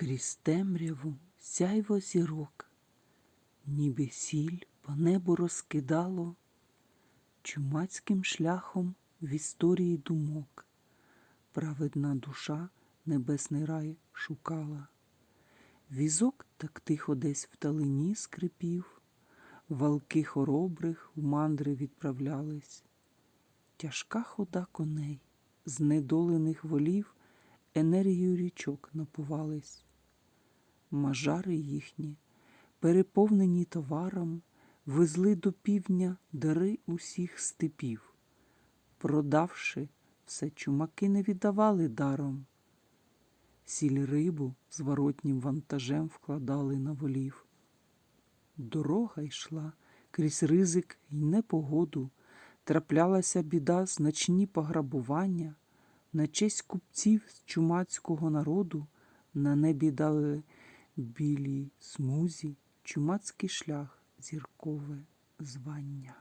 Крізь темряву сяйво зірок, ніби сіль по небу розкидало, чумацьким шляхом в історії думок, праведна душа небесний рай шукала. Візок так тихо десь вдалині скрипів, валки хоробрих в мандри відправлялись. Тяжка хода коней, знедолених волів, енергію річок напувались. Мажари їхні, переповнені товаром, везли до півдня дари усіх степів. Продавши, все чумаки не віддавали даром. Сіль рибу зворотнім вантажем вкладали на волів. Дорога йшла крізь ризик й непогоду, траплялася біда, значні пограбування, на честь купців з чумацького народу на небі дали білій смузі чумацький шлях, зіркове звання.